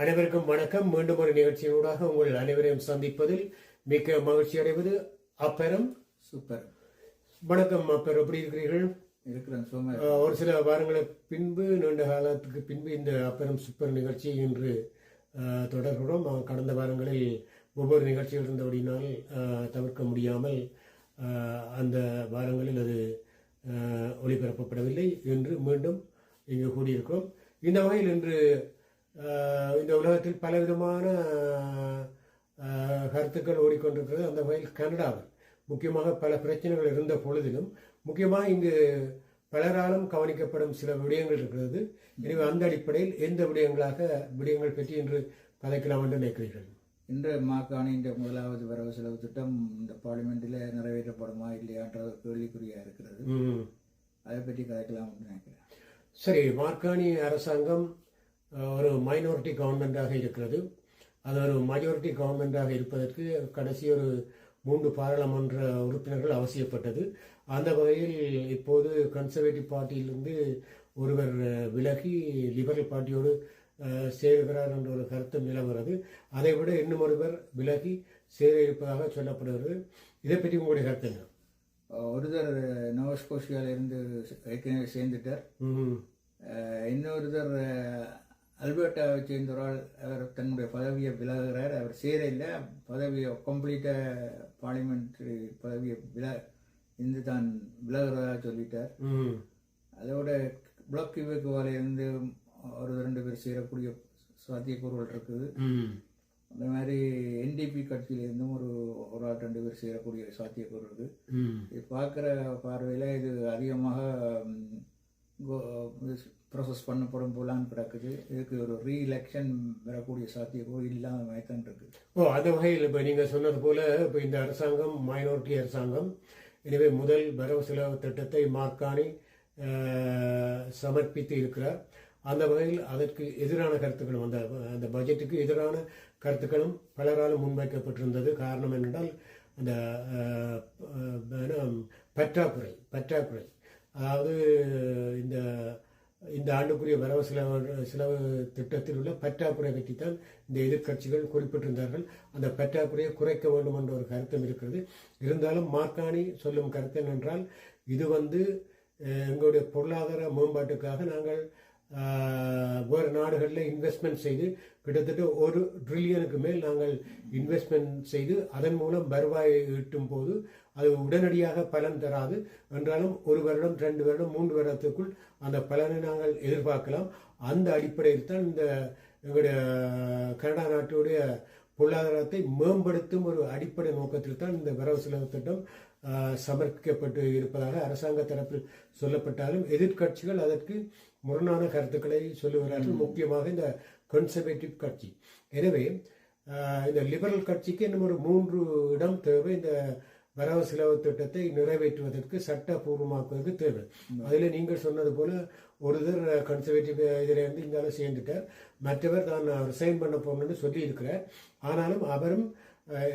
அனைவருக்கும் வணக்கம். மீண்டும் ஒரு நிகழ்ச்சியினூடாக உங்கள் அனைவரையும் சந்திப்பதில் மிக்க மகிழ்ச்சி அடைவது. அப்பெரும் சூப்பர் வணக்கம் அப்பெரும். எப்படி இருக்கிறீர்கள்? இருக்கிறேன் ஒரு சில வாரங்களுக்கு பின்பு நீண்ட காலத்துக்கு பின்பு இந்த அப்பெரும் சூப்பர் நிகழ்ச்சி இன்று தொடர்கிறோம். கடந்த வாரங்களில் ஒவ்வொரு நிகழ்ச்சிகள் இருந்தபடினால் தவிர்க்க முடியாமல் அந்த வாரங்களில் அது ஒளிபரப்பப்படவில்லை என்று மீண்டும் இங்கு கூடியிருக்கிறோம் இந்த வகையில் இன்று இந்த உலகத்தில் பலவிதமான கருத்துக்கள் ஓடிக்கொண்டிருக்கிறது. அந்த வகையில் கனடாவில் முக்கியமாக பல பிரச்சனைகள் இருந்த பொழுதிலும் முக்கியமாக இங்கு பலராலும் கவனிக்கப்படும் சில விடயங்கள் இருக்கிறது. எனவே அந்த அடிப்படையில் எந்த விடயங்களாக விடயங்கள் பற்றி இன்று கதைக்கலாம் என்று நினைக்கிறீர்கள்? இன்று மாக்காணி இந்த முதலாவது வரவு செலவு திட்டம் இந்த பார்லிமெண்ட்டில் நிறைவேற்றப்படுமா இல்லையான்ற ஒரு கேள்விக்குறியா இருக்கிறது. அதை பற்றி கதைக்கலாம்னு நினைக்கிறேன். சரி மார்கானி அரசாங்கம் ஒரு மைனாரிட்டி கவர்மெண்டாக இருக்கிறது. அது ஒரு மெஜாரிட்டி கவர்மெண்டாக இருப்பதற்கு கடைசி ஒரு மூன்று பாராளுமன்ற உறுப்பினர்கள் அவசியப்பட்டது. அந்த வகையில் இப்போது கன்சர்வேட்டிவ் பார்ட்டியிலிருந்து ஒருவர் விலகி லிபரல் பார்ட்டியோடு சேருகிறார் என்ற ஒரு கருத்து நிலவுகிறது. அதை விட இன்னும் ஒருவர் விலகி சேர இருப்பதாக சொல்லப்படுகிறது. இதை பற்றி உங்களுடைய கருத்து என்ன? ஒருத்தர் நோவஸ்கோஷியால இருந்து ஏற்கனவே சேர்ந்துட்டார். இன்னொருத்தர் அஹ், அல்பர்ட்டாவை சேர்ந்தவரால் அவர் தன்னுடைய பதவியை விலகுகிறார் அவர் சேர இல்லை பதவியை கம்ப்ளீட்டாக பார்லிமெண்ட் பதவியை வில இருந்து தான் விலகுறதா சொல்லிட்டார். அதோட பிளாக் இருந்து ஒரு ரெண்டு பேர் சேரக்கூடிய சாத்தியக்கூறுகள் இருக்குது. அந்த மாதிரி என்டிபி கட்சியிலிருந்தும் ஒரு ஒரு ஆள் ரெண்டு பேர் சேரக்கூடிய சாத்தியக்கூறு இருக்கு ம். இது பார்க்குற பார்வையில் இது அதிகமாக ப்ரொசஸ் பண்ணப்படும் போலான்னு கிடக்குது. இதுக்கு ஒரு ரீஎலெக்ஷன் வரக்கூடிய சாத்தியக்கூறு இல்லாத மாதிரி தான் இருக்குது. ஓ அந்த வகையில் இப்போ நீங்கள் சொன்னது போல இப்போ இந்த அரசாங்கம் மைனாரிட்டி அரசாங்கம் எனவே முதல் வரவு செலவு திட்டத்தை மார்காணி சமர்ப்பித்து இருக்கிறார். அந்த வகையில் அதற்கு எதிரான கருத்துக்களும் அந்த அந்த பட்ஜெட்டுக்கு எதிரான கருத்துக்களும் பலராலும் முன்வைக்கப்பட்டிருந்தது. காரணம் என்னென்றால் அந்த என்ன, பற்றாக்குறை பற்றாக்குறை. அதாவது இந்த இந்த ஆண்டுக்குரிய வரவு செலவு செலவு திட்டத்தில் உள்ள பற்றாக்குறை பற்றித்தான் இந்த எதிர்க்கட்சிகள் குறிப்பிட்டிருந்தார்கள். அந்த பற்றாக்குறையை குறைக்க வேண்டும் என்ற ஒரு கருத்தும் இருக்கிறது. இருந்தாலும் மார்க்காணி சொல்லும் கருத்து என்னென்றால் இது வந்து எங்களுடைய பொருளாதார மேம்பாட்டுக்காக நாங்கள் வேறு நாடுகளில் இன்வெஸ்ட்மெண்ட் செய்து கிட்டத்தட்ட ஒரு ட்ரில்லியனுக்கு மேல் நாங்கள் இன்வெஸ்ட்மெண்ட் செய்து அதன் மூலம் வருவாய் ஈட்டும் போது அது உடனடியாக பலன் தராது. என்றாலும் ஒரு வருடம் ரெண்டு வருடம் மூன்று வருடத்துக்குள் அந்த பலனை நாங்கள் எதிர்பார்க்கலாம். அந்த அடிப்படையில் தான் இந்த எங்களுடைய கனடா நாட்டுடைய பொருளாதாரத்தை மேம்படுத்தும் ஒரு அடிப்படை நோக்கத்தில் தான் இந்த வரவு செலவு திட்டம் சமர்ப்பிக்கப்பட்டு இருப்பதாக அரசாங்க தரப்பில் சொல்லப்பட்டாலும் எதிர்க்கட்சிகள் அதற்கு முரணான கருத்துக்களை சொல்லுகிறார்கள். முக்கியமாக இந்த கன்சர்வேட்டிவ் கட்சி. எனவே இந்த லிபரல் கட்சிக்கு இன்னும் ஒரு மூன்று இடம் தேவை. இந்த வரவு செலவு திட்டத்தை நிறைவேற்றுவதற்கு சட்டபூர்வமாக்குவதற்கு தேவை. அதில் நீங்கள் சொன்னது போல ஒருத்தர் கன்சர்வேட்டிவ் இதில் இருந்து இங்கால சேர்ந்துட்டார். மற்றவர் தான் ரிசைன் பண்ண போகணும்னு சொல்லி இருக்கிறார் ஆனாலும் அவரும்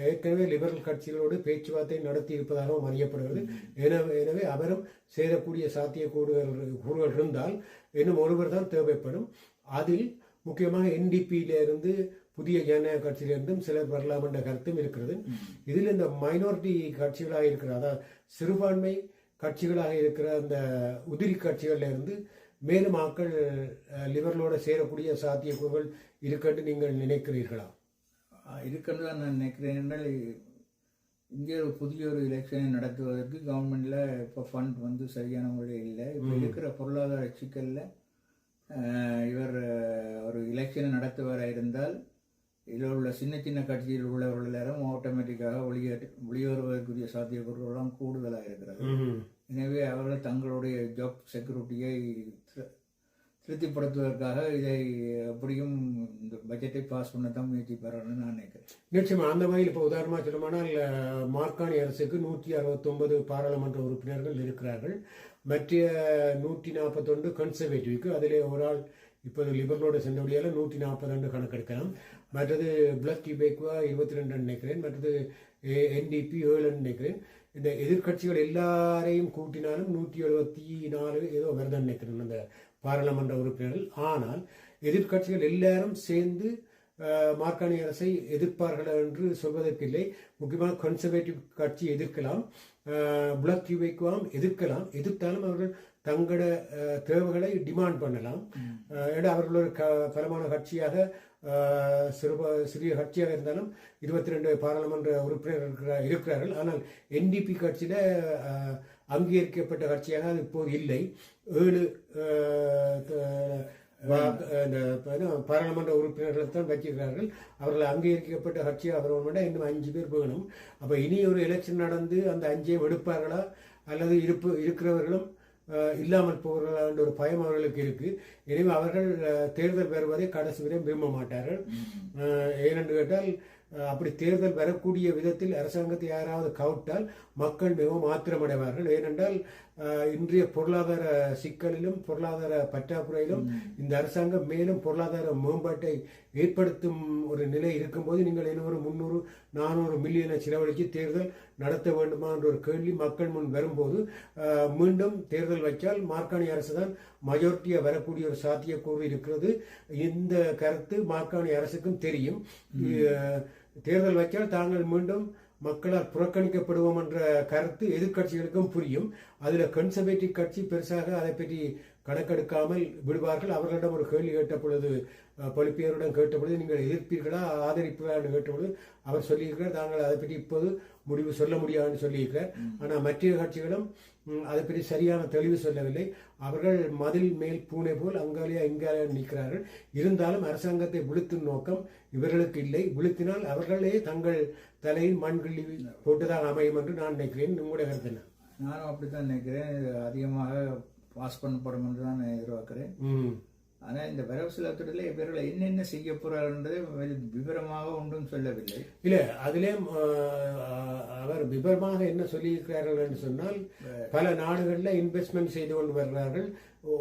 ஏற்கனவே லிபரல் கட்சிகளோடு பேச்சுவார்த்தை நடத்தி இருப்பதாகவும் அறியப்படுகிறது. எனவே எனவே அவரும் சேரக்கூடிய சாத்திய கூறுகள் கூறுகள் இருந்தால் இன்னும் ஒருவர் தான் தேவைப்படும். அதில் முக்கியமாக என்டிபியிலிருந்து இருந்து புதிய ஜனநாயக கட்சியிலிருந்தும் சிலர் வரலாம் என்ற கருத்தும் இருக்கிறது. இதில் இந்த மைனாரிட்டி கட்சிகளாக இருக்கிற அதாவது சிறுபான்மை கட்சிகளாக இருக்கிற அந்த உதிரி கட்சிகள்ல இருந்து மேலும் ஆக்கள் அஹ், லிபரலோட சேரக்கூடிய சாத்தியக்கூறுகள் இருக்கென்று நீங்கள் நினைக்கிறீர்களா? ஆஹ் இருக்குன்னு தான் நான் நினைக்கிறேன். என்றால் இங்கே ஒரு புதிய ஒரு எலெக்ஷனை நடத்துவதற்கு கவர்மெண்ட்ல இப்போ ஃபண்ட் வந்து சரியான முறையில் இல்லை. இப்போ இருக்கிற பொருளாதார சிக்கலில் இவர் ஒரு எலெக்ஷனை நடத்துவராக இருந்தால் இதில் உள்ள சின்ன சின்ன கட்சியில் உள்ளவர்கள் எல்லாரும் ஆட்டோமேட்டிக்காக வெளியேற்று வெளியேறுவதற்குரிய சாத்தியக்கூறுகளும் கூடுதலாக இருக்கிறது. எனவே அவர்கள் தங்களுடைய ஜாப் செக்யூரிட்டியை திரு- திருப்திப்படுத்துவதற்காக இதை எப்படியும் இந்த பட்ஜெட்டை பாஸ் பண்ண தான் முயற்சிப்பார்கள் நான் நினைக்கிறேன். நிச்சயமா அந்த வகையில் இப்போ உதாரணமாக சொல்லமானால் அஹ், மார்காணி அரசுக்கு நூற்றி அறுபத்தொன்பது பாராளுமன்ற உறுப்பினர்கள் இருக்கிறார்கள். மற்ற நூற்றி நாற்பத்தொன்று கன்சர்வேட்டிவ்க்கு அதிலே ஒரு ஆள் இப்போது லிபரலோட சென்றபடியால் நூற்றி நாற்பது ரெண்டு கணக்கெடுக்கலாம். மற்றது பிளக் கிபேக்குவா இருபத்தி ரெண்டு நினைக்கிறேன். மற்றது என்டிபி ஏழு நினைக்கிறேன். இந்த எதிர்க்கட்சிகள் எல்லாரையும் கூட்டினாலும் நூற்றி எழுபத்தி நாலு ஏதோ வருதுன்னு நினைக்கிறேன் அந்த பாராளுமன்ற உறுப்பினர்கள். ஆனால் எதிர்க்கட்சிகள் எல்லாரும் சேர்ந்து மார்க்காணி அரசை எதிர்ப்பார்கள் என்று சொல்வதற்கில்லை. முக்கியமாக கன்சர்வேட்டிவ் கட்சி எதிர்க்கலாம். பிளக் கியூவைக்குவாம் எதிர்க்கலாம். எதிர்த்தாலும் அவர்கள் தங்களோட தேவைகளை டிமாண்ட் பண்ணலாம். ஏன்னா அவர்கள் ஒரு க பலமான கட்சியாக சிறுப சிறிய கட்சியாக இருந்தாலும் இருபத்தி ரெண்டு பாராளுமன்ற உறுப்பினர் இருக்கிற- இருக்கிறார்கள். ஆனால் என்டிபி கட்சியில அங்கீகரிக்கப்பட்ட கட்சியாக அது இப்போது இல்லை. ஏழு இந்த பாராளுமன்ற உறுப்பினர்களை தான் வச்சிருக்கிறார்கள். அவர்கள் அங்கீகரிக்கப்பட்ட கட்சி அவர்கள் இன்னும் அஞ்சு பேர் வேணும். அப்ப இனி ஒரு எலெக்ஷன் நடந்து அந்த அஞ்சையும் எடுப்பார்களா அல்லது இருப்பு இருக்கிறவர்களும் இல்லாமல் போகிறார்கள் என்ற ஒரு பயம் அவர்களுக்கு இருக்கு. எனவே அவர்கள் அஹ், தேர்தல் பெறுவதை கடைசி வரை விரும்ப மாட்டார்கள். ஏனென்று கேட்டால் அப்படி தேர்தல் வரக்கூடிய விதத்தில் அரசாங்கத்தை யாராவது கவுட்டால் மக்கள் மிகவும் ஆத்திரமடைவார்கள். ஏனென்றால் இன்றைய பொருளாதார சிக்கலிலும் பொருளாதார பற்றாக்குறையிலும் இந்த அரசாங்கம் மேலும் பொருளாதார மேம்பாட்டை ஏற்படுத்தும் ஒரு நிலை இருக்கும்போது நீங்கள் இன்னும் ஒரு முந்நூறு நானூறு மில்லியனை செலவழித்து தேர்தல் நடத்த வேண்டுமா என்ற ஒரு கேள்வி மக்கள் முன் வரும்போது மீண்டும் தேர்தல் வைச்சால் மார்க்காணி அரசு தான் மெஜாரிட்டியாக வரக்கூடிய ஒரு சாத்தியக்கூறு இருக்கிறது. இந்த கருத்து மார்க்காணி அரசுக்கும் தெரியும். தேர்தல் வைச்சால் தாங்கள் மீண்டும் மக்களால் புறக்கணிக்கப்படுவோம் என்ற கருத்து எதிர்க்கட்சிகளுக்கும் புரியும். அதுல கன்சர்வேட்டிவ் கட்சி பெருசாக அதை பற்றி கணக்கெடுக்காமல் விடுவார்கள். அவர்களிடம் ஒரு கேள்வி கேட்ட பொழுது அஹ், பொலிப்பியரிடம் கேட்ட பொழுது நீங்கள் எதிர்ப்பீர்களா? ஆதரிப்பீர்களா? என்று கேட்ட பொழுது அவர் சொல்லியிருக்கிறார். தாங்கள் அதை பற்றி இப்போது முடிவு சொல்ல முடியாதுன்னு சொல்லியிருக்கிறார். ஆனால் மற்ற கட்சிகளும் அதை பற்றி சரியான தெளிவு சொல்லவில்லை. அவர்கள் மதில் மேல் பூனை போல் அங்காலியா இங்காலியா நிற்கிறார்கள். இருந்தாலும் அரசாங்கத்தை விழுத்தும் நோக்கம் இவர்களுக்கு இல்லை. விழுத்தினால் அவர்களே தங்கள் தலையில் மண் கிள்ளி போட்டுதான் அமையும் என்று நான் நினைக்கிறேன். உங்களுடைய கருத்து நானும் அப்படித்தான் நினைக்கிறேன். அதிகமாக பாஸ் பண்ணப்படும் என்று தான் நான் எதிர்பார்க்கிறேன் ஆனால் இந்த வரவு செலவுத்திட்டத்தில் இவர்கள் என்னென்ன செய்ய போறாருன்றது விவரமாக ஒன்றும் சொல்லவில்லை. இல்ல அதிலே அவர் விபரமாக என்ன சொல்லியிருக்கிறார்கள் என்று சொன்னால் பல நாடுகளில் இன்வெஸ்ட்மெண்ட் செய்து கொண்டு வருகிறார்கள்.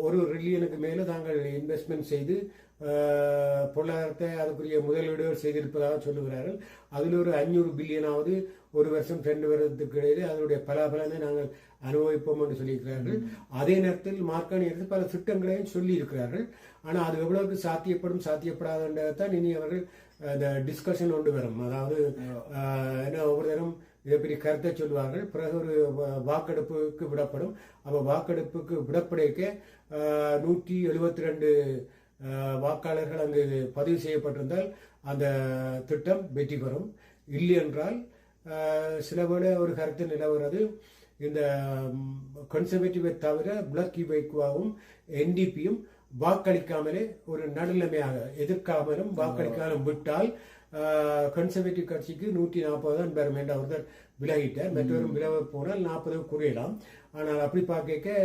ஒரு ரில்லியனுக்கு மேல தாங்கள் இன்வெஸ்ட்மெண்ட் செய்து பொருளாதாரத்தை அதுக்குரிய முதலீடு செய்திருப்பதாக சொல்லுகிறார்கள். அதில் ஒரு அஞ்சூறு பில்லியனாவது ஒரு வருஷம் ரெண்டு வருடத்துக்கு இடையிலே அதனுடைய பலாபலனை நாங்கள் அனுபவிப்போம் என்று சொல்லியிருக்கிறார்கள். அதே நேரத்தில் மார்க்காணி எடுத்து பல திட்டங்களையும் சொல்லி இருக்கிறார்கள் ஆனால் அது எவ்வளவுக்கு சாத்தியப்படும் சாத்தியப்படாதுன்றதான் இனி அவர்கள் அந்த டிஸ்கஷன் கொண்டு வரும். அதாவது என்ன ஒவ்வொரு தரம் இதை பற்றி கருத்தை சொல்வார்கள். பிறகு ஒரு வாக்கெடுப்புக்கு விடப்படும். அப்போ வாக்கெடுப்புக்கு விடப்படைக்க நூற்றி எழுபத்தி ரெண்டு வாக்காளர்கள் அங்கு பதிவு செய்யப்பட்டிருந்தால் அந்த திட்டம் வெற்றி பெறும். இல்லை என்றால் சில வேளை ஒரு கருத்து நிலவுறது இந்த கன்சர்வேட்டிவை தவிர பிளக் வைக்குவாவும் என்டிபியும் வாக்களிக்காமலே ஒரு நடுநிலைமையாக எதிர்க்காமலும் வாக்களிக்காமலும் விட்டால் கன்சர்வேட்டிவ் கட்சிக்கு நூற்றி நாற்பது தான் பெறும் என்று அவர்கள் விலகிட்டார் மற்றவரும் விலக போனால் நாற்பது குறையலாம். ஆனால் அப்படி பார்க்க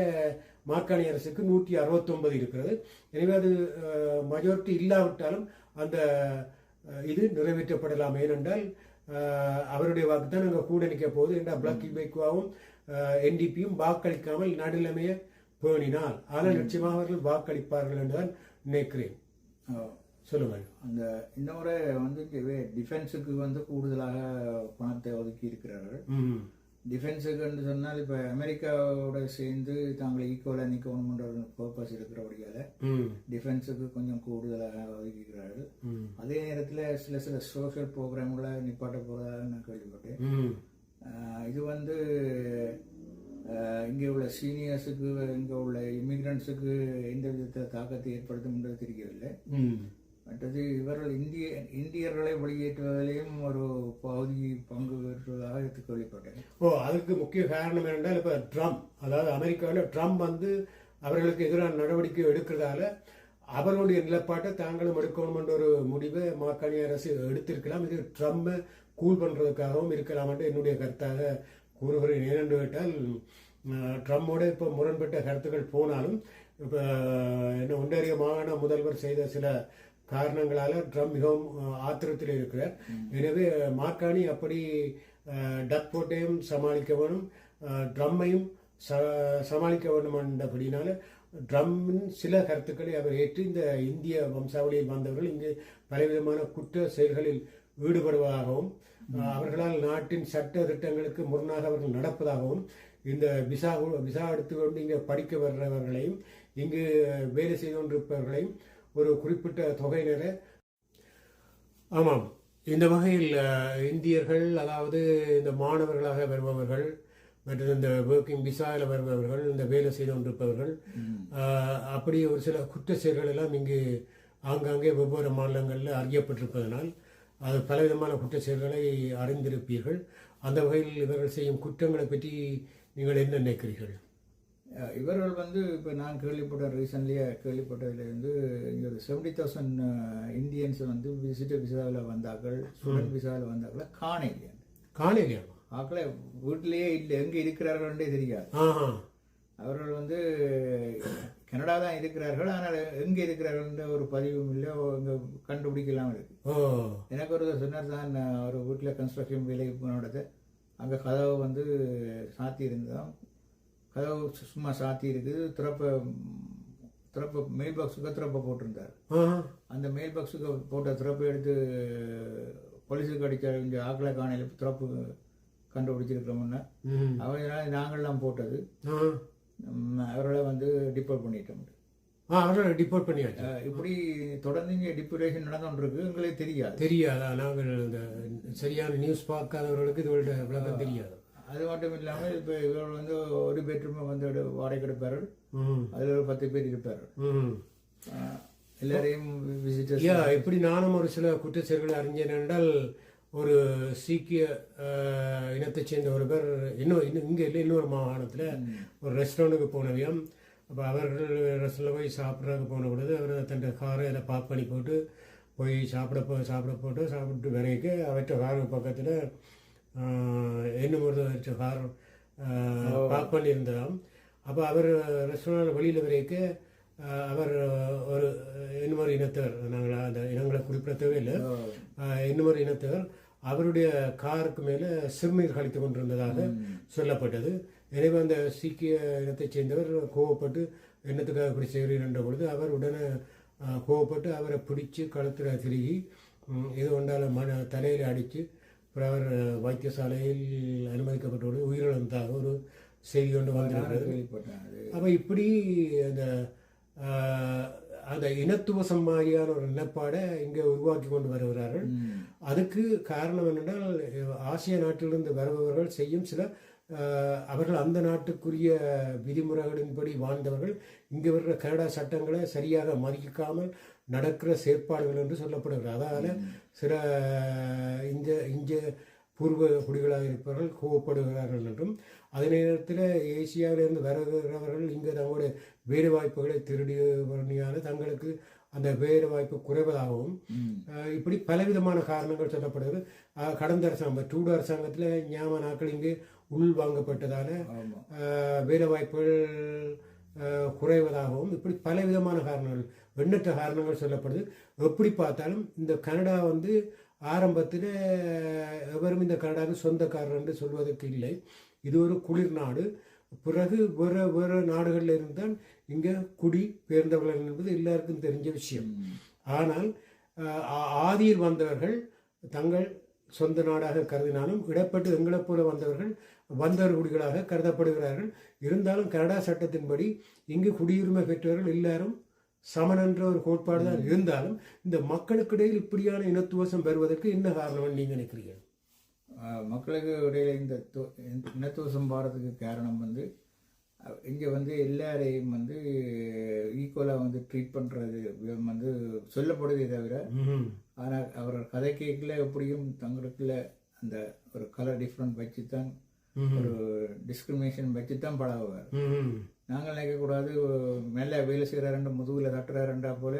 மார்க்காணி அரசுக்கு நூற்றி அறுபத்தொன்பது இருக்கிறது. எனவே அது மெஜாரிட்டி இல்லாவிட்டாலும் அந்த இது நிறைவேற்றப்படலாம். ஏனென்றால் அவருடைய வாக்கு தான் அங்கே கூட நிற்க போகுது என்றால் பிளாக் இபேக்குவாவும் என்டிபியும் வாக்களிக்காமல் நடுநிலைமையை பேணினால் ஆனால் நிச்சயமாக அவர்கள் வாக்களிப்பார்கள் என்றுதான் நினைக்கிறேன். சொல்லுங்கள். அந்த இந்த முறை வந்து டிஃபென்ஸுக்கு வந்து கூடுதலாக பணத்தை ஒதுக்கி இருக்கிறார்கள். டிஃபென்ஸுக்குன்னு சொன்னால் இப்போ அமெரிக்காவோட சேர்ந்து தாங்களை ஈக்குவலாக நிற்கணுன்ற பர்பஸ் இருக்கிறபடியால் டிஃபென்ஸுக்கு கொஞ்சம் கூடுதலாக ஒதுக்கிக்கிறார்கள் அதே நேரத்தில் சில சில சோஷியல் ப்ரோக்ராம்களை நிப்பாட்ட போகிறதாக நான் கேள்விப்பட்டேன். இது வந்து இங்கே உள்ள சீனியர்ஸுக்கு இங்கே உள்ள இமிகிரண்ட்ஸுக்கு எந்த விதத்தில் தாக்கத்தை ஏற்படுத்தும்ன்றது தெரியவில்லை. மற்றது இவர்கள் இந்திய இந்தியர்களை வெளியேற்றுவதிலையும் ஒரு பகுதி பங்கு பெற்றுவதாக எடுத்து கேள்விப்பட்டேன் ஓ அதுக்கு முக்கிய காரணம் என்னென்றால் இப்போ ட்ரம்ப் அதாவது அமெரிக்காவில் ட்ரம்ப் வந்து அவர்களுக்கு எதிரான நடவடிக்கை எடுக்கிறதால அவர்களுடைய நிலப்பாட்டை தாங்களும் எடுக்கணும் என்ற ஒரு முடிவை மாக்காணி அரசு எடுத்திருக்கலாம். இது ட்ரம்மை கூல் பண்ணுறதுக்காகவும் இருக்கலாம் என்று என்னுடைய கருத்தாக கூறுகிறேன். ஏனென்று கேட்டால் ட்ரம்மோட இப்போ முரண்பட்ட கருத்துக்கள் போனாலும் இப்போ என்ன ஒன்றிய மாகாண முதல்வர் செய்த சில காரணங்களால ட்ரம் மிகவும் ஆத்திரத்தில் இருக்கிறார். எனவே மார்க்காணி அப்படி டக் போட்டையும் சமாளிக்க வேணும். ட்ரம்மையும் ச- சமாளிக்க வேண்டும் என்றபடினால ட்ரம்மின் சில கருத்துக்களை அவர் ஏற்று இந்த இந்திய வம்சாவளியில் வந்தவர்கள் இங்கு பலவிதமான குற்ற செயல்களில் ஈடுபடுவதாகவும் அவர்களால் நாட்டின் சட்ட திட்டங்களுக்கு முரணாக அவர்கள் நடப்பதாகவும் இந்த விசா விசா எடுத்துக்கொண்டு இங்கே படிக்க வர்றவர்களையும் இங்கு வேலை செய்து கொண்டிருப்பவர்களையும் ஒரு குறிப்பிட்ட தொகையினரை ஆமாம். இந்த வகையில் இந்தியர்கள் அதாவது இந்த மாணவர்களாக வருபவர்கள் மற்றும் இந்த ஒர்க்கிங் விசாவில் வருபவர்கள் இந்த வேலை செய்து கொண்டிருப்பவர்கள் அப்படி ஒரு சில குற்ற செயல்கள் எல்லாம் இங்கு ஆங்காங்கே வெவ்வேறு மாநிலங்களில் அறியப்பட்டிருப்பதனால் அது பலவிதமான குற்ற செயல்களை அறிந்திருப்பீர்கள். அந்த வகையில் இவர்கள் செய்யும் குற்றங்களை பற்றி நீங்கள் என்ன நினைக்கிறீர்கள்? இவர்கள் வந்து இப்போ நான் கேள்விப்பட்ட ரீசன்ட்லியாக கேள்விப்பட்டதுலேருந்து இங்கே ஒரு செவன்டி தௌசண்ட் இந்தியன்ஸ் வந்து விசிட்டர் விசாவில் வந்தாக்கள் ஸ்டூடெண்ட் விசாவில் வந்தாக்களை காணையில காணலையாமா ஆக்களை வீட்டிலேயே இல்லை எங்கே இருக்கிறார்கள்ன்றே தெரியாது. அவர்கள் வந்து கனடா தான் இருக்கிறார்கள் ஆனால் எங்கே இருக்கிறார்கள்ன்ற ஒரு பதிவும் இல்லை இங்கே கண்டுபிடிக்கலாம் இருக்கு. எனக்கு ஒரு சொன்னார் தான் ஒரு வீட்டில் கன்ஸ்ட்ரக்ஷன் வேலைக்கு போனோடது அங்கே கதவு வந்து சாத்தி இருந்ததாம் கதவு சும்மா சாத்தி இருக்குது. திறப்ப திறப்ப மெயில் பாக்ஸுக்கு திறப்ப போட்டிருந்தார். அந்த மெயில் பாக்ஸுக்கு போட்ட திறப்பை எடுத்து போலீஸுக்கு அடித்த இங்கே ஆக்களை காணையில் திறப்பு கண்டுபிடிச்சிருக்கிறோம்னா ம் அவங்க நாங்கள்லாம் போட்டது. அவர்களை வந்து டிப்போர்ட் பண்ணிட்டோம். ஆ அவரை டிப்போர்ட் பண்ணியாச்சு. இப்படி தொடர்ந்து இங்கே டிப்யூட்டேஷன் நடந்துருக்கு எங்களுக்கு தெரியாது. தெரியாதா? நாங்கள் இந்த சரியான நியூஸ் பார்க்காதவர்களுக்கு இதோட விளக்கம் தெரியாது? அது மட்டும் இல்லாமல் இப்போ இவர்கள் வந்து ஒரு பெட்ரூமை வந்து வாடகை எடுப்பார்கள் ம் அதில் ஒரு பத்து பேர் அஹ் எல்லாரையும் விசிட்டர்ஸ் யா இப்படி நானும் ஒரு சில குற்றச்செயல்களை அறிஞ்சேன் என்றால் ஒரு சீக்கிய அஹ், இனத்தைச் சேர்ந்த ஒருவர் இன்னும் இன்னும் இங்கே இல்லை இன்னொரு மாகாணத்தில் ஒரு ரெஸ்டாரண்ட்டுக்கு போனவையும் அப்போ அவர்கள் ரெஸ்டாரண்ட்டில் போய் சாப்பிட்றதுக்கு போன பொழுது அவர் தன் காரை அதை பார்க் பண்ணி போட்டு போய் சாப்பிட போ சாப்பிட போட்டு சாப்பிட்டு வரைக்கு அவற்ற காருக்கு பக்கத்தில் இன்னும் ஒரு கார் பார்க் பண்ணியிருந்ததாம் அப்போ அவர் ரெஸ்டாரண்ட் வெளியில் வரைக்கும் அஹ், அவர் ஒரு இன்னொரு இனத்தவர். நாங்கள் அந்த இனங்களை குறிப்பிட தேவையில்லை அஹ், இன்னொரு இனத்தவர். அவருடைய காருக்கு மேலே சிறுநீர் கழித்து கொண்டிருந்ததாக சொல்லப்பட்டது. எனவே அந்த சீக்கிய இனத்தைச் சேர்ந்தவர் கோவப்பட்டு என்னத்துக்காக இப்படி செய்கிறீர் என்ற பொழுது அவர் உடனே கோவப்பட்டு அவரை பிடிச்சு கழுத்தில் திருகி இது கொண்டால மன தலையில் அடித்து அப்புறம் அவர் வைத்தியசாலையில் அனுமதிக்கப்பட்டோடு உயிரிழந்ததாக ஒரு செய்தி கொண்டு வந்திருக்கிறது. அப்போ இப்படி அந்த அந்த இனத்துவசம் மாதிரியான ஒரு நிலப்பாடை இங்கே உருவாக்கி கொண்டு வருகிறார்கள். அதுக்கு காரணம் என்னென்றால் ஆசிய நாட்டிலிருந்து வருபவர்கள் செய்யும் சில அவர்கள் அந்த நாட்டுக்குரிய விதிமுறைகளின்படி வாழ்ந்தவர்கள் இங்கே வர்ற கனடா சட்டங்களை சரியாக மதிக்காமல் நடக்கிற செயற்பாடுகள் என்று சொல்லப்படுகிறது. அதால் சில இந்த இஞ்ச பூர்வ குடிகளாக இருப்பவர்கள் கோவப்படுகிறார்கள் என்றும் அதே நேரத்தில் ஏசியாவிலிருந்து வருகிறவர்கள் இங்கே தங்களுடைய வேலை வாய்ப்புகளை திருடியவர்களான தங்களுக்கு அந்த வேலை வாய்ப்பு குறைவதாகவும் இப்படி பலவிதமான காரணங்கள் சொல்லப்படுகிறது. கடந்த அரசாங்கம் டூடு அரசாங்கத்தில் ஞாபக நாட்கள் இங்கு உள் அஹ், வேலை வாய்ப்புகள் குறைவதாகவும் இப்படி பலவிதமான காரணங்கள் எண்ணற்ற காரணங்கள் சொல்லப்படுது. எப்படி பார்த்தாலும் இந்த கனடா வந்து ஆரம்பத்தில் எவரும் இந்த கனடாவுக்கு சொந்தக்காரர் என்று சொல்வதற்கு இல்லை. இது ஒரு குளிர் நாடு. பிறகு வேறு வேறு நாடுகளில் இருந்தால் இங்கே குடி பெயர்ந்தவர்கள் என்பது எல்லாருக்கும் தெரிஞ்ச விஷயம். ஆனால் ஆ- ஆதியில் வந்தவர்கள் தங்கள் சொந்த நாடாக கருதினாலும் இடப்பட்டு எங்களைப் போல வந்தவர்கள் வந்தவர் குடிகளாக கருதப்படுகிறார்கள். இருந்தாலும் கனடா சட்டத்தின்படி இங்கு குடியுரிமை பெற்றவர்கள் எல்லாரும் சமன் என்ற ஒரு கோட்பாடு தான் இருந்தாலும் இந்த மக்களுக்கிடையில் இப்படியான இனத்துவசம் பெறுவதற்கு என்ன காரணம் நீங்க நினைக்கிறீர்கள் மக்களுக்கு இடையில இந்த இனத்துவசம் பாரத்துக்கு காரணம் வந்து இங்க வந்து எல்லாரையும் வந்து ஈக்குவலாக வந்து ட்ரீட் விதம் வந்து சொல்லப்படுதே தவிர. ஆனால் அவர்கள் கதை கேட்கல எப்படியும் தங்களுக்குள்ள அந்த ஒரு கலர் டிஃப்ரெண்ட் வச்சு தான் ஒரு டிஸ்கிரிமினேஷன் வச்சு தான் பழகுவார். நாங்கள் நினைக்கக்கூடாது மேலே வேலை செய்கிறாருன்ற முதுகில் தட்டுறாருன்றா போல.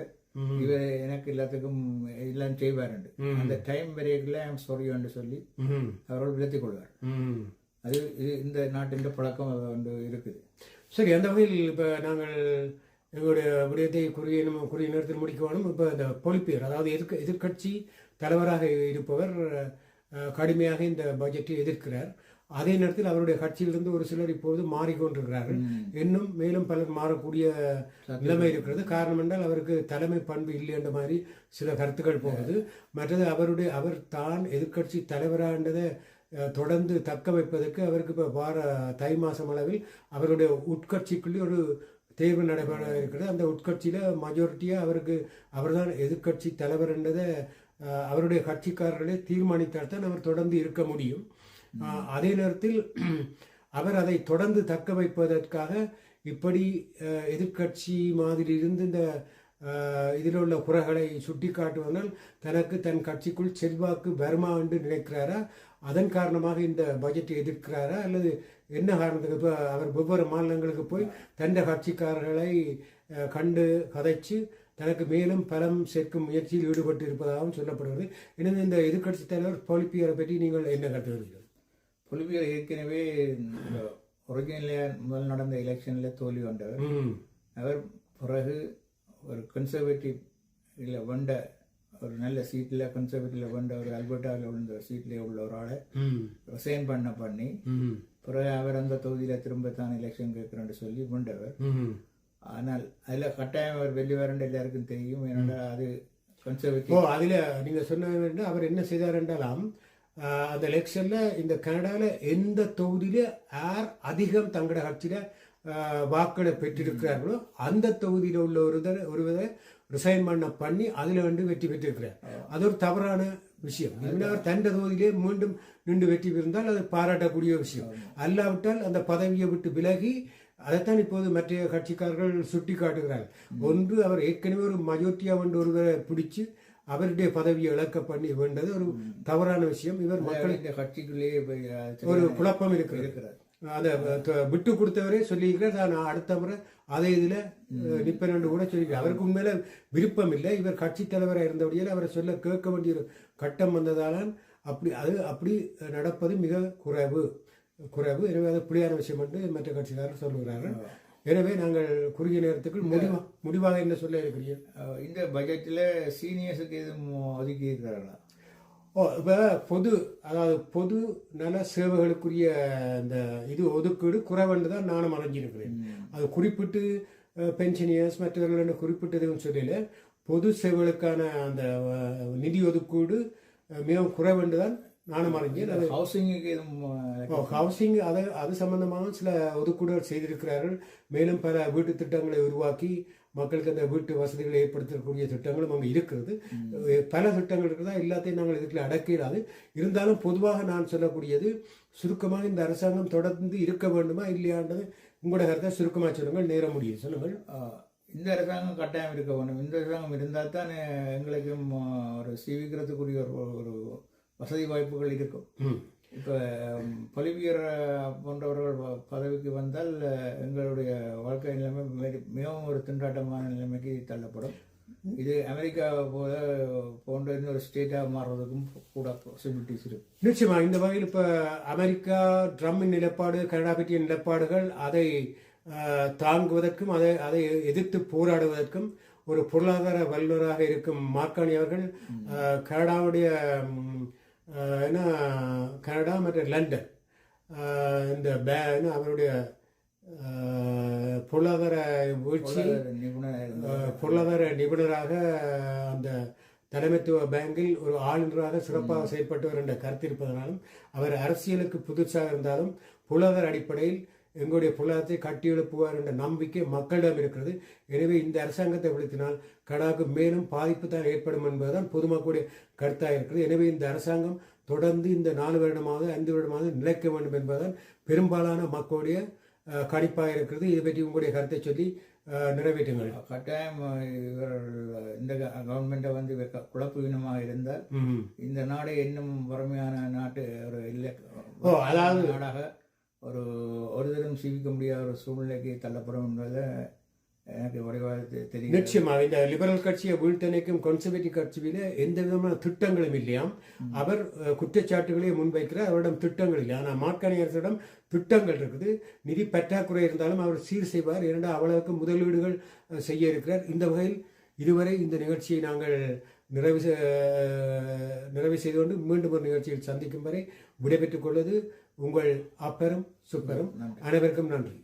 இவர் எனக்கு எல்லாத்துக்கும் எல்லாம் செய்வாருண்டு. அந்த டைம் வரைக்குள்ள ஐம் சாரின்னு சொல்லி. அவர்கள் விலத்திக் கொள்வார். அது இது இந்த நாட்டின் பழக்கம் வந்து இருக்குது சரி அந்த வகையில் இப்போ நாங்கள் எங்களுடைய விடயத்தை குறுகிய நம்ம குறுகிய நேரத்தில் முடிக்க வேணும் இப்போ இந்த பொலிப்பியர் அதாவது எதிர்க்க எதிர்க்கட்சி தலைவராக இருப்பவர் கடுமையாக இந்த பட்ஜெட்டை எதிர்க்கிறார் அதே நேரத்தில் அவருடைய கட்சியிலிருந்து ஒரு சிலர் இப்பொழுது மாறிக்கொண்டிருக்கிறார்கள். இன்னும் மேலும் பலர் மாறக்கூடிய நிலைமை இருக்கிறது. காரணம் என்றால் அவருக்கு தலைமை பண்பு இல்லை என்ற மாதிரி சில கருத்துக்கள் போகுது. மற்றது அவருடைய அவர் தான் எதிர்க்கட்சி தலைவராண்டதை தொடர்ந்து தக்க வைப்பதற்கு அவருக்கு இப்போ வார தை மாதம் அளவில் அவருடைய உட்கட்சிக்குள்ளே ஒரு தேர்வு நடைபெற இருக்கிறது. அந்த உட்கட்சியில் மெஜாரிட்டியாக அவருக்கு அவர்தான் எதிர்க்கட்சி தலைவர் என்றதை அவருடைய கட்சிக்காரர்களே தீர்மானித்தால் தான் அவர் தொடர்ந்து இருக்க முடியும். அதே நேரத்தில் அவர் அதை தொடர்ந்து தக்க வைப்பதற்காக இப்படி எதிர்கட்சி எதிர்க்கட்சி மாதிரி இருந்து இந்த இதில் உள்ள குறைகளை சுட்டி காட்டுவதனால் தனக்கு தன் கட்சிக்குள் செல்வாக்கு வருமா என்று நினைக்கிறாரா? அதன் காரணமாக இந்த பட்ஜெட்டை எதிர்க்கிறாரா? அல்லது என்ன காரணத்துக்கு இப்போ அவர் வெவ்வேறு மாநிலங்களுக்கு போய் தந்த கட்சிக்காரர்களை கண்டு கதைச்சு தனக்கு மேலும் பலம் சேர்க்கும் முயற்சியில் ஈடுபட்டு இருப்பதாகவும் சொல்லப்படுகிறது. எனவே இந்த எதிர்க்கட்சித் தலைவர் பொலிப்பியரை பற்றி நீங்கள் என்ன கருத்துகிறீர்கள் பொலிவியர் ஏற்கனவே ஒரிஜினலே முதல் நடந்த எலெக்ஷன்ல தோல்வி கொண்டவர். அவர் பிறகு ஒரு கன்சர்வேட்டிவ் இல்லை வந்த ஒரு நல்ல சீட்டில் கன்சர்வேட்டிவ்ல வந்த ஒரு அல்பர்டாவில் உள்ள ஒரு சீட்லேயே உள்ள ஒரு ஆளை ரிசைன் பண்ண பண்ணி பிறகு அவர் அந்த தொகுதியில் திரும்ப தான் எலெக்ஷன் கேட்குறேன்னு சொல்லி கொண்டவர். ம். ஆனால் அதில் கட்டாயம் அவர் வெளியே வரண்டு எல்லாருக்கும் தெரியும். ஏன்னா அது கன்சர்வேட்டிவ் அதில் நீங்கள் சொன்ன அவர் என்ன செய்தார் என்றாலாம் அந்த எலெக்ஷனில் இந்த கனடாவில் எந்த தொகுதியில யார் அதிகம் தங்களோட கட்சியில் வாக்களை பெற்றிருக்கிறார்களோ அந்த தொகுதியில் உள்ள ஒருத்தர் ஒருவரை ரிசைன் பண்ண பண்ணி அதில் வந்து வெற்றி பெற்றிருக்கிறார். அது ஒரு தவறான விஷயம். அவர் தந்த தொகுதியிலே மீண்டும் நின்று வெற்றி பெறுந்தால் அது பாராட்டக்கூடிய விஷயம். அல்லாவிட்டால் அந்த பதவியை விட்டு விலகி அதைத்தான் இப்போது மற்ற கட்சிக்காரர்கள் சுட்டி காட்டுகிறார்கள் ஒன்று அவர் ஏற்கனவே ஒரு மஜோட்டியா வந்து ஒருவரை பிடிச்சு அவருடைய பதவியை இழக்க பண்ணி வேண்டது ஒரு தவறான விஷயம். இவர் மக்கள் இந்த கட்சிக்குள்ளேயே அது ஒரு குழப்பம் இருக்கிறது. இருக்கிறார். அந்த த- விட்டு கொடுத்தவரே சொல்லியிருக்கிறார். நான் அடுத்த முறை அதே இதில் நிற்பேன் கூட சொல்லியிருக்கார் அவருக்கு உண்மையில விருப்பம் இல்லை. இவர் கட்சி தலைவராக இருந்தபடியால் அவரை சொல்ல கேட்க வேண்டிய ஒரு கட்டம் வந்ததால அப்படி அது அப்படி நடப்பது மிக குறைவு. குறைவு. எனவே அது புலியான விஷயம் என்று மற்ற கட்சிக்காரர் சொல்லுகிறார்கள். எனவே நாங்கள் குறுகிய நேரத்துக்குள் முடிவா முடிவாக என்ன சொல்ல இருக்கிறீர்கள்? இந்த பட்ஜெட்டில் சீனியர்ஸுக்கு எதுவும் ஒதுக்கி இருக்கிறார்களா ஓ இப்போ பொது அதாவது பொது நல சேவைகளுக்குரிய இந்த இது ஒதுக்கீடு குறைவென்று தான் நானும் அடைஞ்சிருக்கிறேன் அது குறிப்பிட்டு பென்ஷனியர்ஸ் மற்றவர்கள் என்று குறிப்பிட்டு எதுவும் சொல்லல. பொது சேவைகளுக்கான அந்த நிதி ஒதுக்கீடு மிகவும் குறைவென்று தான் நானும் அறிஞ்சேன் ஓ, ஹவுசிங் அது அது சம்பந்தமாக சில ஒதுக்கீடுகள் செய்திருக்கிறார்கள். மேலும் பல வீட்டு திட்டங்களை உருவாக்கி மக்களுக்கு அந்த வீட்டு வசதிகளை ஏற்படுத்தக்கூடிய திட்டங்களும் அங்கே இருக்கிறது. பல திட்டங்கள் இருக்கிறதா எல்லாத்தையும் நாங்கள் இதுக்குள்ள அடக்கிடாது. இருந்தாலும் பொதுவாக நான் சொல்லக்கூடியது சுருக்கமாக இந்த அரசாங்கம் தொடர்ந்து இருக்க வேண்டுமா இல்லையான்றது உங்களோட கருத்தை சுருக்கமாக சொல்லுங்கள் நேர முடியும் சொல்லுங்கள். இந்த அரசாங்கம் கட்டாயம் இருக்க வேண்டும். இந்த அரசாங்கம் இருந்தால் தான் எங்களுக்கும் ஒரு சீவிக்கிறதுக்குரிய ஒரு ஒரு வசதி வாய்ப்புகள் இருக்கும். இப்போ பொலிவியர் போன்றவர்கள் பதவிக்கு வந்தால் எங்களுடைய வாழ்க்கை நிலைமை மிக- மிகவும் ஒரு திண்டாட்டமான நிலைமைக்கு தள்ளப்படும். இது அமெரிக்கா போல போன்ற இன்னொரு ஸ்டேட்டாக மாறுறதுக்கும் கூட பாசிபிலிட்டிஸ் இருக்கு. நிச்சயமா இந்த வகையில் இப்ப அமெரிக்கா ட்ரம்மின் நிலைப்பாடு கனடா பற்றிய நிலைப்பாடுகள் அதை தாங்குவதற்கும் அதை அதை எதிர்த்து போராடுவதற்கும் ஒரு பொருளாதார வல்லுநராக இருக்கும் மார்க்கானி அவர்கள் கனடாவுடைய என்ன கனடா மற்றும் லண்டன். இந்த பே அவருடைய பொருளாதார வீழ்ச்சி பொருளாதார நிபுணராக அந்த தலைமைத்துவ பேங்கில் ஒரு ஆளுநராக சிறப்பாக செயல்பட்டவர் என்ற கருத்து இருப்பதனாலும் அவர் அரசியலுக்கு புதுசாக இருந்தாலும் பொருளாதார அடிப்படையில் எங்களுடைய பொருளாதாரத்தை கட்டியெழுப்புவார் என்ற நம்பிக்கை மக்களிடம் இருக்கிறது. எனவே இந்த அரசாங்கத்தை விழுத்தினால் கடாக்கு மேலும் பாதிப்பு தான் ஏற்படும் என்பதுதான் பொதுமக்களுடைய கருத்தாக இருக்கிறது எனவே இந்த அரசாங்கம் தொடர்ந்து இந்த நாலு வருடமாவது ஐந்து வருடமாவது நிலைக்க வேண்டும் என்பதுதான் பெரும்பாலான மக்களுடைய கணிப்பாக இருக்கிறது. இதை பற்றி உங்களுடைய கருத்தை சொல்லி நிறைவேற்றுங்கள். கட்டாயம் இந்த கவர்மெண்ட்டை வந்து குழப்பவீனமாக இருந்தால் இந்த நாடு இன்னும் வறுமையான நாட்டு ஒரு இல்லை அதாவது- நாடாக ஒரு ஒரு தரம் சீவிக்க முடியாத ஒரு சூழ்நிலைக்கு தள்ளப்படும் என்பதை எனக்கு தெ- தெரியும் நிச்சயமாக இந்த லிபரல் கட்சியை வீழ்த்தணைக்கும் கன்சர்வேட்டிவ் கட்சியில எந்த விதமான திட்டங்களும் இல்லையாம். அவர் குற்றச்சாட்டுகளை முன்வைக்கிறார் அவரிடம் திட்டங்கள் இல்லை. ஆனால் மார்க்காணி அரசிடம் திட்டங்கள் இருக்குது. நிதி பற்றாக்குறை இருந்தாலும் அவர் சீர் செய்வார். இரண்டாம் அவ்வளவுக்கு முதலீடுகள் செய்ய இருக்கிறார். இந்த வகையில் இதுவரை இந்த நிகழ்ச்சியை நாங்கள் நிறைவு நிறைவு செய்து கொண்டு மீண்டும் ஒரு நிகழ்ச்சியில் சந்திக்கும் வரை விடைபெற்றுக் கொள்வது உங்கள் அப்பரும் சுப்பரும் அனைவருக்கும் நன்றி.